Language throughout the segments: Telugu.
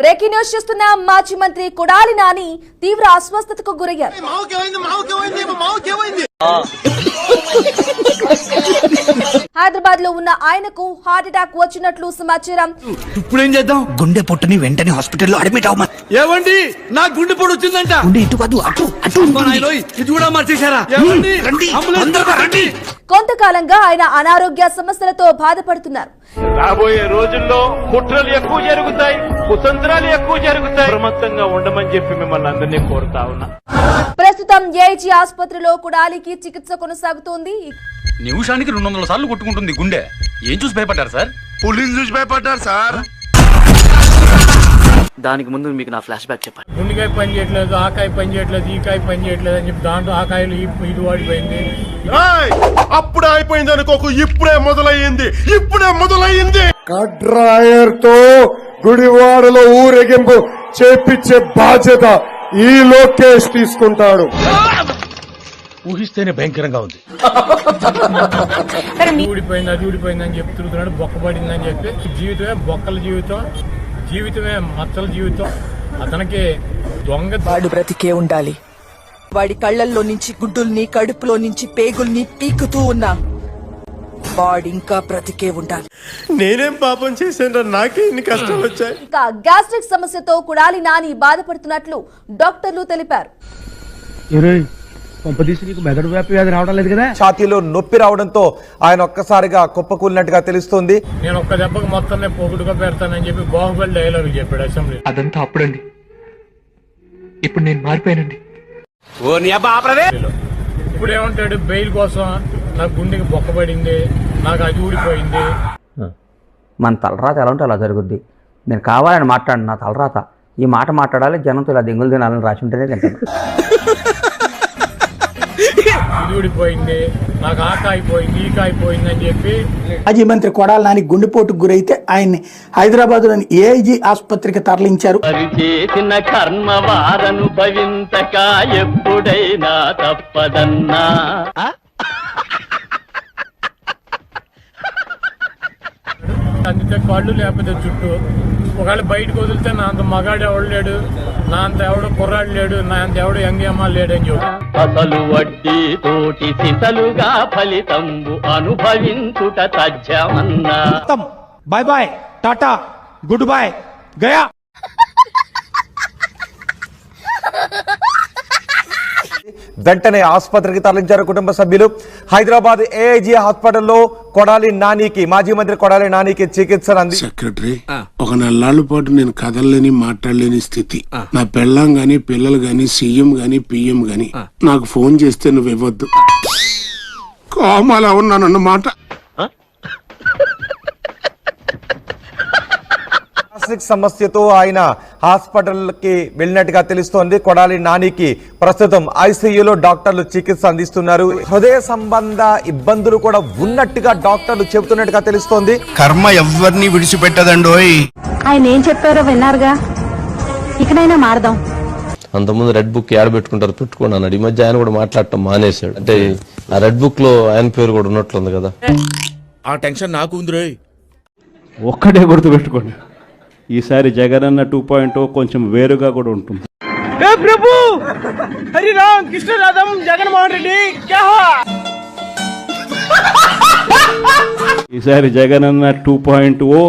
బ్రేకింగ్ న్యూస్ చూస్తున్న మాజీ మంత్రి కొడాలి నాని తీవ్ర అస్వస్థతకు గురయ్యారు. హైదరాబాద్లో ఉన్న ఆయనకు హార్ట్ అటాక్ వచ్చినట్లు సమాచారం. ఇప్పుడేం చేద్దాం? గుండె పొట్టుని వెంటనే హాస్పిటల్లో అడ్మిట్ అవ్వమని ఏమండి నా గుండె పొడి వచ్చిందంట. గుండె ఇటు కాదు అటు అటు ఇది కూడా మార్చేశారా? రండి, తొందరగా రండి. కొంతకాలంగా ఆయన అనారోగ్య సమస్యలతో బాధపడుతున్నారు. రాబోయే రోజుల్లో కుట్రలు ఎక్కువ జరుగుతాయి కుతంత్రాలు ఎక్కువ జరుగుతాయి. అప్రమత్తంగా ఉండమని చెప్పి మిమ్మల్ని అందరినీ కోరుతా ఉన్నా. ప్రస్తుతం ఏఐజీ ఆసుపత్రిలో కొడాలికి చికిత్స కొనసాగుతోంది. నిమిషానికి రెండు వందల సార్లు కొట్టుకుంటుంది గుండె. ఏం చూసి భయపడ్డారు సార్? పులిని చూసి భయపడ్డారు సార్. దానికి ముందు మీకు నా ఫ్లాష్ బ్యాక్ చెప్పండి. గుండెకాయ పని చేయట్లేదు ఆకాయ పని చేయట్లేదు ఈ కాయ పని చేయట్లేదు అని చెప్పి దాంట్లో ఆ కాయలు ఇటు వాడిపోయింది. ఏయ్! అప్పుడే అయిపోయింది అనుకోకు ఇప్పుడే మొదలయ్యింది ఇప్పుడే మొదలయ్యింది! కడ్రాయర్తో గుడివాడలో ఊరేగింపు చేపించే బాధ్యత ఈ లోకేష్ తీసుకుంటాడు. ఊహిస్తేనే భయంకరంగా ఉంది. ఊడిపోయింది అది ఊడిపోయింది అని చెప్పి తిరుగుతున్నాడు బొక్క పడింది అని చెప్పి. జీవితమే బొక్కల జీవితం. జీవితమే మచ్చల జీవితం. అతనికి దొంగ వాడు బ్రతికే ఉండాలి. వాడి కళ్ళల్లో నుంచి గుడ్డుల్ని కడుపులో నుంచి పేగుల్ని పీకుతూ ఉన్నా వాడు ఇంకా బ్రతికే ఉండాలి. నేనేం పాపం చేశాను నాకే ఇన్ని కష్టం వచ్చాయి. ఇంకా గ్యాస్ట్రిక్ సమస్యతో కొడాలి నాని బాధపడుతున్నట్లు డాక్టర్లు తెలిపారు. ఛాతీలో నొప్పి రావడంతో ఆయన ఒక్కసారిగా కుప్పకూలినట్టుగా తెలుస్తోంది. నేను ఒక్క దెబ్బకు మొత్తం పొగుడుగా పెడతానని చెప్పి బాహుబలి డైలాగ్ చెప్పాడు అసెంబ్లీ. అదంతా అప్పుడండి. ఇప్పుడు నేను మారిపోయానండి. ఇప్పుడు ఏమంటాడు? బెయిల్ కోసం నాకు గుండెకి బొక్క పడింది నాకు అది ఊడిపోయింది. మన తలరాత ఎలా ఉంటే అలా జరుగుద్ది. నేను కావాలని మాట్లాడు నా తలరాత. ఈ మాట మాట్లాడాలి జనంతో ఇలా దెంగులు తినాలని రాసి ఉంటేనే తింటాను. ఊడిపోయింది నాకు ఆ కాయిపోయింది ఈ కాయిపోయింది అని చెప్పి మాజీ మంత్రి కొడాల నాని గుండెపోటుకు గురైతే ఆయన్ని హైదరాబాద్లోని ఏఐజీ ఆసుపత్రికి తరలించారు. చేసిన కర్మ వారనుభవించక ఎప్పుడైనా తప్పదన్నా. అందితే కాళ్ళు లేకపోతే చుట్టూ ఒకవేళ బయటకు వదిలితే నా అంత మగాడు ఎవడు లేడు. నా అంత ఎవడు కుర్రాడు లేడు నా అంత ఎవడు యంగమ్మ లేడు అని చెప్పి. అసలు వడ్డీ తోటి సిసలుగా ఫలితంబు అనుభవించుట తథ్యమన్నా bye bye tata good bye Gaya. వెంటనే ఆసుపత్రికి తరలించారు కుటుంబ సభ్యులు. హైదరాబాద్ ఏఐజీ హాస్పిటల్లో కొడాలి నానికి మాజీ మంత్రి కొడాలి నానికి చికిత్సలు అంది సెక్రటరీ ఒక నెలల పాటు నేను కదలలేని మాట్లాడలేని స్థితి. నా పెళ్ళాం గాని పిల్లలు గాని సీఎం గాని పిఎం గాని నాకు ఫోన్ చేస్తే నువ్వు ఇవ్వద్దు. కోమాలో ఉన్నానన్నమాట. గ్యాస్ట్రిక్ సమస్యతో ఆయన హాస్పిటల్కి వెళ్ళినట్టుగా తెలుస్తోంది. కొడాలి నానికి ప్రస్తుతం ఐసీయూలో డాక్టర్లు చికిత్స అందిస్తున్నారు. హృదయ సంబంధ ఇబ్బందులు కూడా ఉన్నట్టుగా డాక్టర్లు చెబుతున్నట్టుగా తెలుస్తోంది. కర్మ ఎవరిని విడిచిపెట్టదండోయ్. ఆయన ఏం చెప్పారో విన్నారుగా? ఇకనైనా మారదాం. అంతకుముందు రెడ్ బుక్ ఏడ పెట్టుకుంటారు? పెట్టుకోండి అన్నాడు ఈ మధ్య ఆయన కూడా మాట్లాడటం మానేశాడు. అంటే ఆ రెడ్ బుక్లో ఆయన పేరు కూడా ఉన్నట్లుంది కదా. ఆ టెన్షన్ నాకు ఉంది రోయ్ ఒక్కటే గుర్తుపెట్టుకోండి. ఈసారి జగన్ అన్న టూ పాయింట్ కొంచెం వేరుగా కూడా ఉంటుంది. ఈసారి జగన్ అన్న టూ పాయింట్ ఓ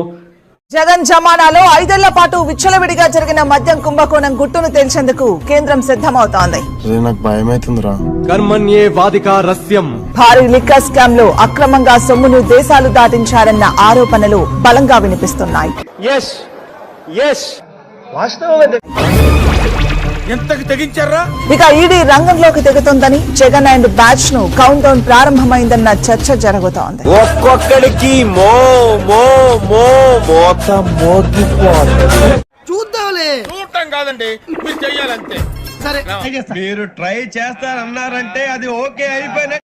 జగన్ జమానాలో ఐదేళ్ళ పాటు విచ్చలవిడిగా జరిగిన మద్యం కుంభకోణం గుట్టును తేల్చేందుకు కేంద్రం సిద్ధమవుతోంది. నాకు భయం అవుతుందిరా కర్మణ్యే వాదిక రస్యం. భారీ లిక్కర్ స్కామ్లో అక్రమంగా సొమ్మును దేశాలు దాటించారన్న ఆరోపణలు బలంగా వినిపిస్తున్నాయి. ఎంతకి తెగించారా? ఇక ఈడీ రంగంలోకి దిగుతోందని జగన్ అండ్ బ్యాచ్ను కౌంట్ డౌన్ ప్రారంభమైందన్న చర్చ జరుగుతోంది. ఒక్కొక్కడికి మో మో మో మోత చూడటం కాదండి మీరు చెయ్యాలంతే. మీరు ట్రై చేస్తారన్నారంటే అది ఓకే అయిపోయిన